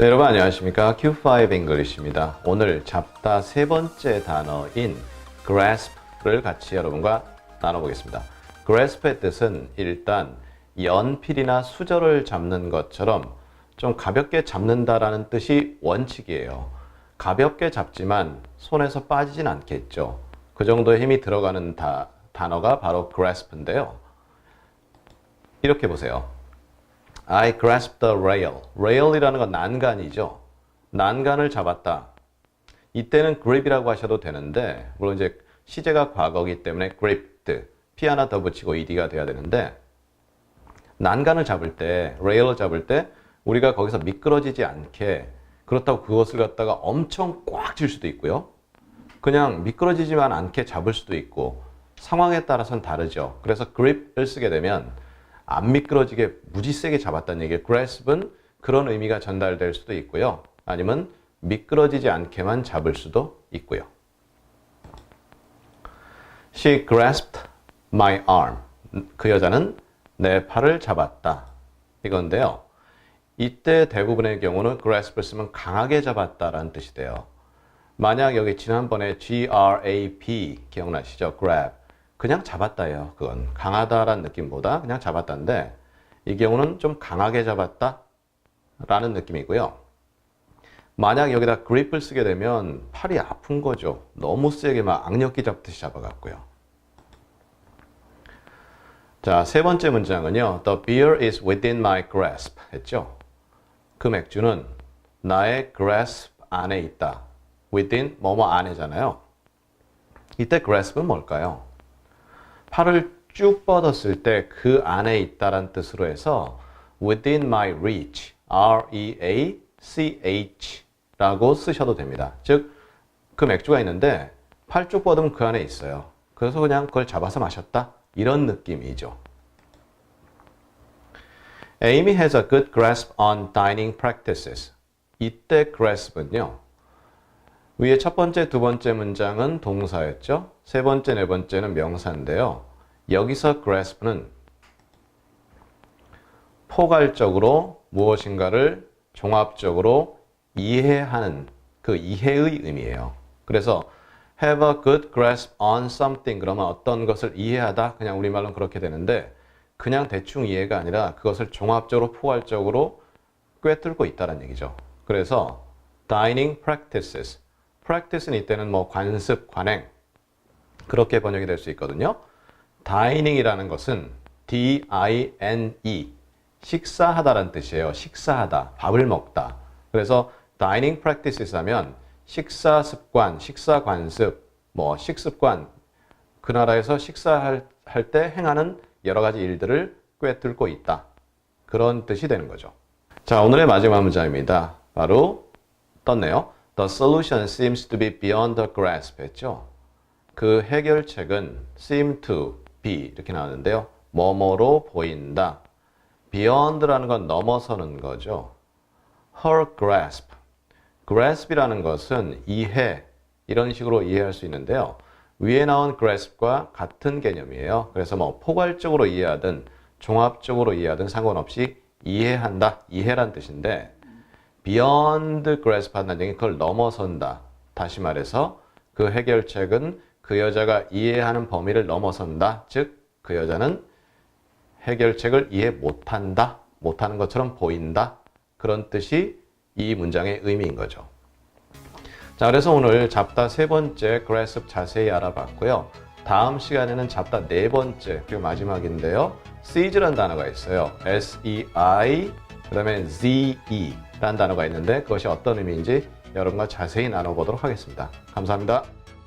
네, 여러분 안녕하십니까? Q5 English입니다. 오늘 잡다 세 번째 단어인 grasp를 같이 여러분과 나눠보겠습니다. grasp의 뜻은 일단 연필이나 수저를 잡는 것처럼 좀 가볍게 잡는다라는 뜻이 원칙이에요. 가볍게 잡지만 손에서 빠지진 않겠죠. 그 정도의 힘이 들어가는 다- 단어가 바로 grasp인데요. 이렇게 보세요. I grasped the rail. rail이라는 건 난간이죠. 난간을 잡았다. 이때는 grip이라고 하셔도 되는데 물론 이제 시제가 과거이기 때문에 gripped p 하나 더 붙이고 ed가 돼야 되는데 난간을 잡을 때 rail을 잡을 때 우리가 거기서 미끄러지지 않게 그렇다고 그것을 갖다가 엄청 꽉쥘 수도 있고요. 그냥 미끄러지지만 않게 잡을 수도 있고 상황에 따라서는 다르죠. 그래서 grip을 쓰게 되면 안 미끄러지게 무지 세게 잡았다는 얘기예요. grasp은 그런 의미가 전달될 수도 있고요. 아니면 미끄러지지 않게만 잡을 수도 있고요. She grasped my arm. 그 여자는 내 팔을 잡았다. 이건데요. 이때 대부분의 경우는 grasp를 쓰면 강하게 잡았다라는 뜻이 돼요. 만약 여기 지난번에 grab 기억나시죠? grab. 그냥 잡았다예요. 그건 강하다라는 느낌보다 그냥 잡았다인데 이 경우는 좀 강하게 잡았다라는 느낌이고요. 만약 여기다 grip을 쓰게 되면 팔이 아픈 거죠. 너무 세게 막 악력기 잡듯이 잡아갖고요. 자, 세 번째 문장은요. The beer is within my grasp 했죠. 그 맥주는 나의 grasp 안에 있다. within 뭐뭐 안에잖아요. 이때 grasp은 뭘까요? 팔을 쭉 뻗었을 때 그 안에 있다란 뜻으로 해서 within my reach, R-E-A-C-H 라고 쓰셔도 됩니다. 즉, 그 맥주가 있는데 팔 쭉 뻗으면 그 안에 있어요. 그래서 그냥 그걸 잡아서 마셨다. 이런 느낌이죠. Amy has a good grasp on dining practices. 이때 grasp은요. 위에 첫 번째, 두 번째 문장은 동사였죠. 세 번째, 네 번째는 명사인데요. 여기서 grasp는 포괄적으로 무엇인가를 종합적으로 이해하는 그 이해의 의미예요. 그래서 have a good grasp on something 그러면 어떤 것을 이해하다 그냥 우리말로는 그렇게 되는데 그냥 대충 이해가 아니라 그것을 종합적으로 포괄적으로 꿰뚫고 있다는 얘기죠. 그래서 dining practices practice는 이때는 뭐 관습, 관행 그렇게 번역이 될 수 있거든요. dining이라는 것은 D-I-N-E 식사하다라는 뜻이에요. 식사하다, 밥을 먹다. 그래서 dining practices 하면 식사 습관, 식사 관습, 뭐 식습관 그 나라에서 식사할 할때 행하는 여러 가지 일들을 꿰뚫고 있다. 그런 뜻이 되는 거죠. 자, 오늘의 마지막 문장입니다. 바로 떴네요. The solution seems to be beyond the grasp 했죠. 그 해결책은 seem to be 이렇게 나오는데요. 뭐뭐로 보인다. beyond라는 건 넘어서는 거죠. her grasp. grasp이라는 것은 이해 이런 식으로 이해할 수 있는데요. 위에 나온 grasp과 같은 개념이에요. 그래서 뭐 포괄적으로 이해하든 종합적으로 이해하든 상관없이 이해한다, 이해란 뜻인데 beyond grasp 한다는 얘기는 그걸 넘어선다. 다시 말해서 그 해결책은 그 여자가 이해하는 범위를 넘어선다. 즉, 그 여자는 해결책을 이해 못한다. 못하는 것처럼 보인다. 그런 뜻이 이 문장의 의미인 거죠. 자, 그래서 오늘 잡다 세 번째 grasp 자세히 알아봤고요. 다음 시간에는 잡다 네 번째 그리고 마지막인데요. seize라는 단어가 있어요. S-E-I 그 다음에 Z-E 라는 단어가 있는데 그것이 어떤 의미인지 여러분과 자세히 나눠보도록 하겠습니다. 감사합니다.